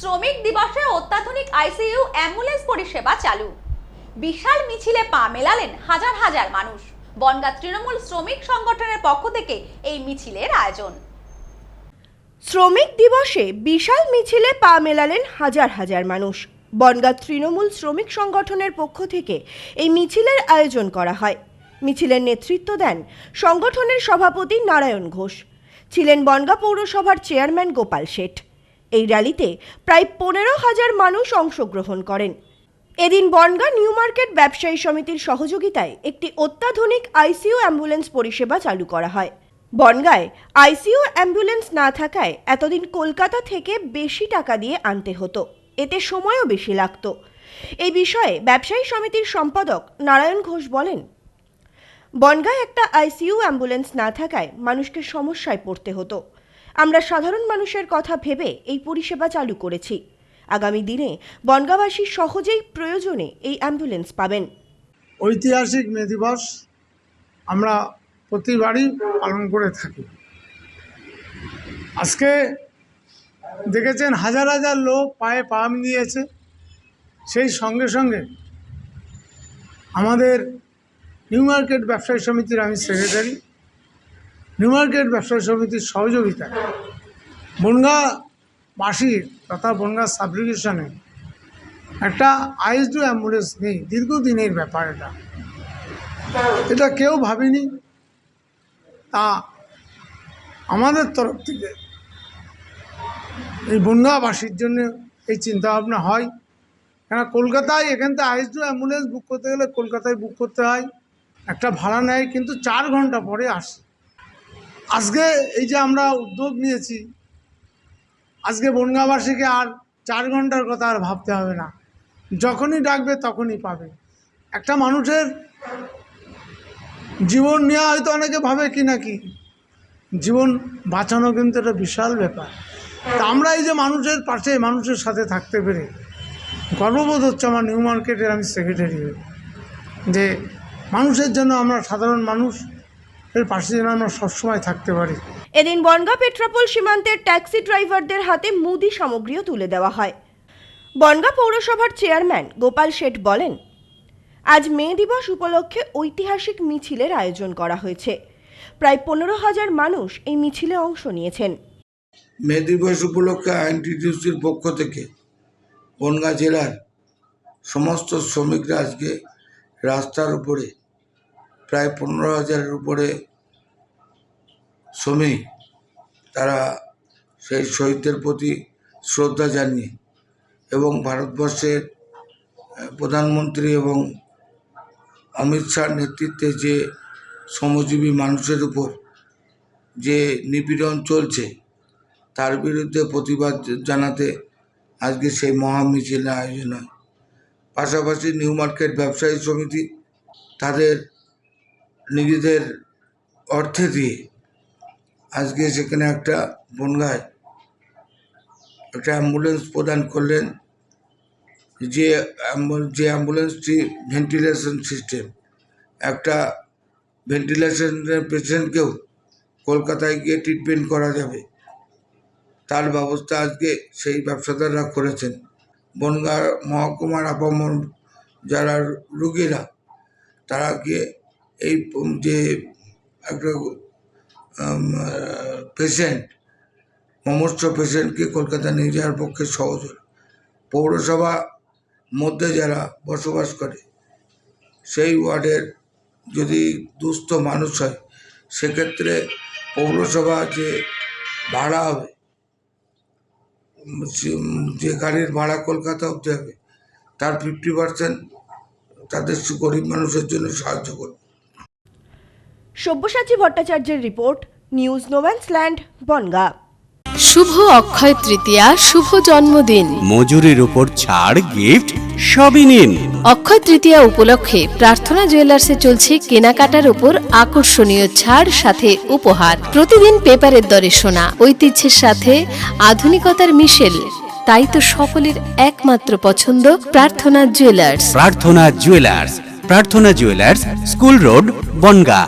শ্রমিক দিবসে অত্যাধুনিক আইসিইউ অ্যাম্বুলেন্স পরিষেবা চালু। বিশাল মিছিলে পা মেলালেন হাজার হাজার মানুষ। বনগাঁ তৃণমূল শ্রমিক সংগঠনের পক্ষ থেকে এই মিছিলের আয়োজন। শ্রমিক দিবসে বিশাল মিছিলে পা মেলালেন হাজার হাজার মানুষ। বনগাঁ তৃণমূল শ্রমিক সংগঠনের পক্ষ থেকে এই মিছিলের আয়োজন করা হয়। মিছিলের নেতৃত্ব দেন সংগঠনের সভাপতি নারায়ণ ঘোষ। ছিলেন বনগাঁ পৌরসভার চেয়ারম্যান গোপাল শেঠ। এই র্যালিতে প্রায় পনেরো হাজার মানুষ অংশগ্রহণ করেন। এদিন বনগাঁ নিউ মার্কেট ব্যবসায়ী সমিতির সহযোগিতায় একটি অত্যাধুনিক আইসিইউ অ্যাম্বুলেন্স পরিষেবা চালু করা হয়। বনগাঁয় আইসিইউ অ্যাম্বুলেন্স না থাকায় এতদিন কলকাতা থেকে বেশি টাকা দিয়ে আনতে হতো। এতে সময়ও বেশি লাগতো। এই বিষয়ে ব্যবসায়ী সমিতির সম্পাদক নারায়ণ ঘোষ বলেন, বনগাঁয় একটা আইসিইউ অ্যাম্বুলেন্স না থাকায় মানুষকে সমস্যায় পড়তে হতো। আমরা সাধারণ মানুষের কথা ভেবে এই পরিষেবা চালু করেছি। আগামী দিনে বনগাঁবাসী সহজেই প্রয়োজনে এই অ্যাম্বুলেন্স পাবেন। ঐতিহাসিক মে দিবস আমরা প্রতিবারই পালন করে থাকি। আজকে দেখেছেন হাজার হাজার লোক পায়ে পা মিলিয়েছে। সেই সঙ্গে সঙ্গে আমাদের নিউ মার্কেট ব্যবসায়ী সমিতির আমি সেক্রেটারি নিউ মার্কেট ব্যবসায়ী সমিতির সহযোগিতায় বনগাঁবাসীর তথা বনগাঁ সাবডিভিশনে একটা আইএসডি অ্যাম্বুলেন্স নেই, দীর্ঘদিনের ব্যাপার এটা। এটা কেউ ভাবেনি। তা আমাদের তরফ থেকে এই বন্যাবাসীর জন্য এই চিন্তাভাবনা হয়। কেন কলকাতায় এখান থেকে আইএসডি অ্যাম্বুলেন্স বুক করতে গেলে কলকাতায় বুক করতে হয়। একটা ভাড়া নেয়, কিন্তু চার ঘণ্টা পরে আসে। আজকে এই যে আমরা উদ্যোগ নিয়েছি, আজকে বনগাঁবাসীকে আর চার ঘণ্টার কথা আর ভাবতে হবে না। যখনই ডাকবে তখনই পাবে। একটা মানুষের জীবন নেওয়া হয়তো অনেকে ভাবে কি না কি, জীবন বাঁচানো কিন্তু একটা বিশাল ব্যাপার। তা আমরা এই যে মানুষের পাশে, মানুষের সাথে থাকতে পেরে গর্ববোধ হচ্ছে আমার নিউ মার্কেটের আমি সেক্রেটারি যে মানুষের জন্য আমরা সাধারণ মানুষ এর পাশে যেন আমরা সবসময় থাকতে পারি। এদিন বনগাঁ পেট্রাপোল সীমান্তের ট্যাক্সি ড্রাইভারদের হাতে মুদি সামগ্রীও তুলে দেওয়া হয়। বনগাঁ পৌরসভার চেয়ারম্যান গোপাল শেঠ বলেন আজ মে দিবস উপলক্ষে ঐতিহাসিক মিছিলের আয়োজন করা হয়েছে। প্রায় পনেরো হাজার মানুষ এই মিছিলে অংশ নিয়েছেন। মে দিবস উপলক্ষে আইনটিটিউসির পক্ষ থেকে বনগাঁ জেলার সমস্ত শ্রমিকরা আজকে রাস্তার উপরে প্রায় পনেরো হাজারের উপরে শ্রমিক তারা সেই শহীদদের প্রতি শ্রদ্ধা জানিয়ে এবং ভারতবর্ষের প্রধানমন্ত্রী এবং অমিত শাহর নেতৃত্বে যে শ্রমজীবী মানুষের উপর যে নিপীড়ন চলছে, তার বিরুদ্ধে প্রতিবাদ জানাতে আজকে সেই মহা মিছিলের আয়োজন হয়। পাশাপাশি নিউ মার্কেট ব্যবসায়ী সমিতি তাদের নিজেদের অর্থে দিয়ে আজকে সেখানে একটা বনগায় একটা অ্যাম্বুলেন্স প্রদান করলেন, যে যে অ্যাম্বুলেন্সটি ভেন্টিলেশন সিস্টেম। একটা ভেন্টিলেশনের পেশেন্টকেও কলকাতায় গিয়ে ট্রিটমেন্ট করা যাবে। তার ব্যবস্থা আজকে সেই ব্যবসাদাররা করেছেন। বনগাঁ মহকুমার আপামর যারা রুগীরা, তারা গিয়ে এই যে একটা পেশেন্ট মমস্য পেশেন্টকে কলকাতা নিয়ে যাওয়ার পক্ষে সহজ হল। পৌরসভা মধ্যে যারা বসবাস করে, সেই ওয়ার্ডের যদি দুস্থ মানুষ হয়, সেক্ষেত্রে পৌরসভা যে ভাড়া হবে যে গাড়ির ভাড়া কলকাতা অবধি হবে, তার ফিফটি পার্সেন্ট তাদের গরিব মানুষের জন্য সাহায্য করবে। সব্যসাচী ভট্টাচার্যের report news no man's land Bongaon. শুভ অক্ষয় তৃতীয়া শুভ জন্মদিন। মজুরির উপর ছাড় গিফট সবই নিন। অক্ষয় তৃতীয়া উপলক্ষে প্রার্থনা জুয়েলার্সে চলছে কেনাকাটার উপর আকর্ষণীয় ছাড় সাথে উপহার। প্রতিদিন পেপারের দরে সোনা ঐতিহ্যের সাথে আধুনিকতার মিশেল। তাই তো সকলের একমাত্র পছন্দ প্রার্থনা জুয়েলার্স। প্রার্থনা জুয়েলার্স প্রার্থনা জুয়েলার্স স্কুল রোড বনগা।